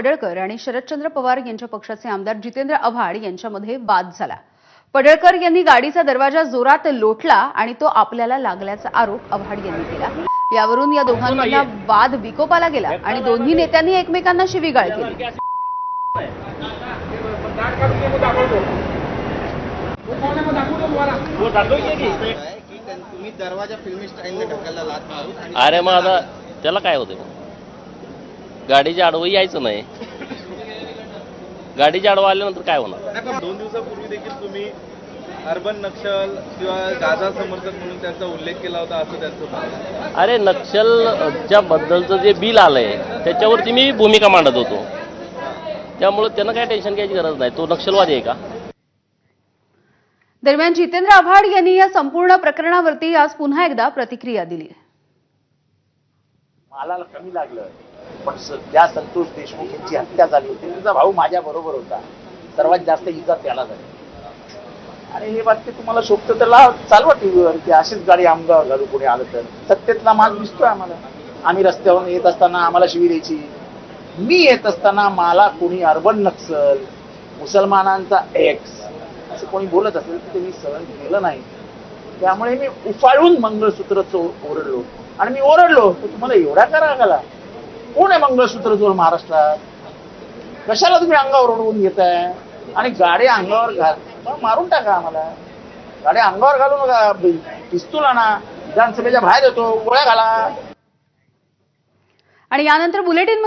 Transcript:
पडळकर आणि शरदचंद्र पवार यांच्या पक्षाचे आमदार जितेंद्र आव्हाड यांच्यामध्ये वाद झाला. पडळकर यांनी गाडीचा दरवाजा जोरात लोटला आणि तो आपल्याला लागल्याचा आरोप आव्हाड यांनी केला. यावरून या दोघांमधला वाद विकोपाला गेला आणि दोन्ही नेत्यांनी एकमेकांना शिवीगाळ केली. अरे मग आता त्याला काय होते गाडीच्या आडवं यायचं नाही. गाडीच्या आडवं आल्यानंतर काय होणार? दोन दिवसापूर्वी देखील तुम्ही अर्बन नक्षल किंवा गाझा समर्थक म्हणून त्यांचा उल्लेख केला होता असं त्यांचं. अरे नक्षलच्या बद्दलचं जे बिल आलंय त्याच्यावरती मी भूमिका मांडत होतो. त्यामुळे त्यांना काय टेन्शन घ्यायची गरज नाही. तो नक्षलवादी आहे का? दरम्यान जितेंद्र आव्हाड यांनी या संपूर्ण प्रकरणावरती आज पुन्हा एकदा प्रतिक्रिया दिली. मालाला कमी लागलं. पण ज्या संतोष देशमुख यांची हत्या झाली होती त्याचा भाऊ माझ्या बरोबर होता. सर्वात जास्त इजा त्याला झाली. आणि हे वाक्य तुम्हाला शोभतं तर लाव चालवा टीव्हीवर की अशीच गाडी आमगाव घालू कोणी आलं तर. सत्तेतला माल दिसतोय आम्हाला. आम्ही रस्त्यावरून येत असताना आम्हाला शिवी द्यायची मी येत असताना मला कोणी अर्बन नक्सल मुसलमानांचा एक्स असं कोणी बोलत असेल तर ते मी सहन केलं नाही. त्यामुळे मी उफाळून मंगळसूत्र ओरडलो. आणि मी ओरडलो तर तुम्हाला एवढा करा आला कोण आहे मंगळसूत्र चोर महाराष्ट्रात? कशाला तुम्ही अंगावर ओढवून घेताय? आणि गाड्या अंगावर घाल. मारून टाका आम्हाला. गाड्या अंगावर घालू नका पिस्तूल आणा. विधानसभेच्या बाहेर येतो. गोळ्या घाला. आणि यानंतर बुलेटिन